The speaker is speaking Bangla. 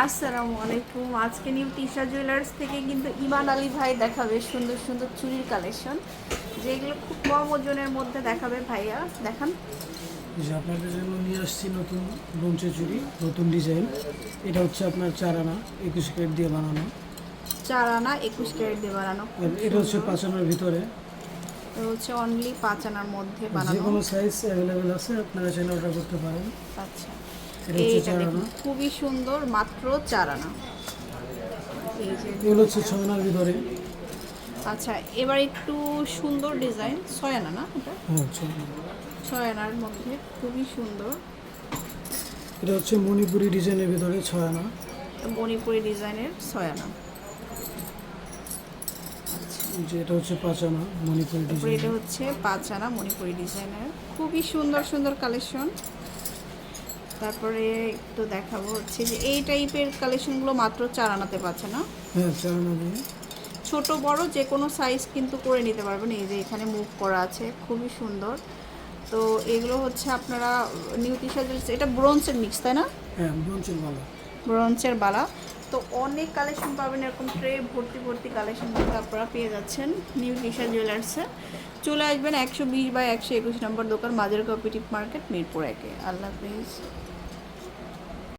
আসসালামু আলাইকুম। আজকে নিউ টিশা জুয়েলার্স থেকে কিন্তু ইমান আলী ভাই দেখাবে সুন্দর সুন্দর চুড়ির কালেকশন। যেগুলো খুব কম ওজনের মধ্যে দেখাবে ভাইয়া। দেখান। আপনাদের জন্য নিয়ে আসছি নতুন ব্রঞ্চে চুড়ি নতুন ডিজাইন। এটা হচ্ছে আপনার চার আনা একুশ ক্যারেট দিয়ে বানানো। চার আনা একুশ ক্যারেট দিয়ে বানানো। এটা হচ্ছে পাঁচ আনার ভিতরে। তো হচ্ছে অনলি পাঁচ আনার মধ্যে যে বানানো। কোনো সাইজ অ্যাভেলেবেল আছে আপনারা চাইলে অর্ডার করতে পারেন। আচ্ছা। এইটা দেখুন খুবই সুন্দর মাত্র চার আনা। এগুলো হচ্ছে ছয় আনার ভিতরে। আচ্ছা এবার একটু সুন্দর ডিজাইন ছয় আনা না এটা? ছয় আনার মধ্যে খুবই সুন্দর। এটা হচ্ছে মণিপুরি ডিজাইনের ভিতরে ছয় আনা। মণিপুরি ডিজাইনের ছয় আনা। যে এটা হচ্ছে পাঁচ আনা মণিপুরি ডিজাইন এটা হচ্ছে পাঁচ আনা মণিপুরি ডিজাইনের। খুবই সুন্দর সুন্দর কালেকশন তারপরে একটু দেখাবো হচ্ছে যে এই টাইপের কালেকশনগুলো মাত্র চার আনাতে পাচ্ছে না? হ্যাঁ চার আনা দিয়ে ছোট বড় যে কোনো সাইজ কিন্তু করে নিতে পারবেন। এই যে এখানে মুভ করা আছে খুবই সুন্দর। তো এগুলো হচ্ছে আপনারা নিউ নিউট্রিশা এটা ব্রোঞ্জের মিক্স তাই না? হ্যাঁ ব্রঞ্চের ভালো ব্রঞ্চের বালা। তো অনেক কালেকশন পাবেন এরকম ট্রে ভর্তি ভর্তি কালেকশন কিন্তু আপনারা পেয়ে যাচ্ছেন নিউ টিশা জুয়েলার্সে চলে আসবেন একশো বিশ বাই একশো একুশ নম্বর দোকান বাজার কোঅপারেটিভ মার্কেট মিরপুর একে। আল্লাহ হাফিজ।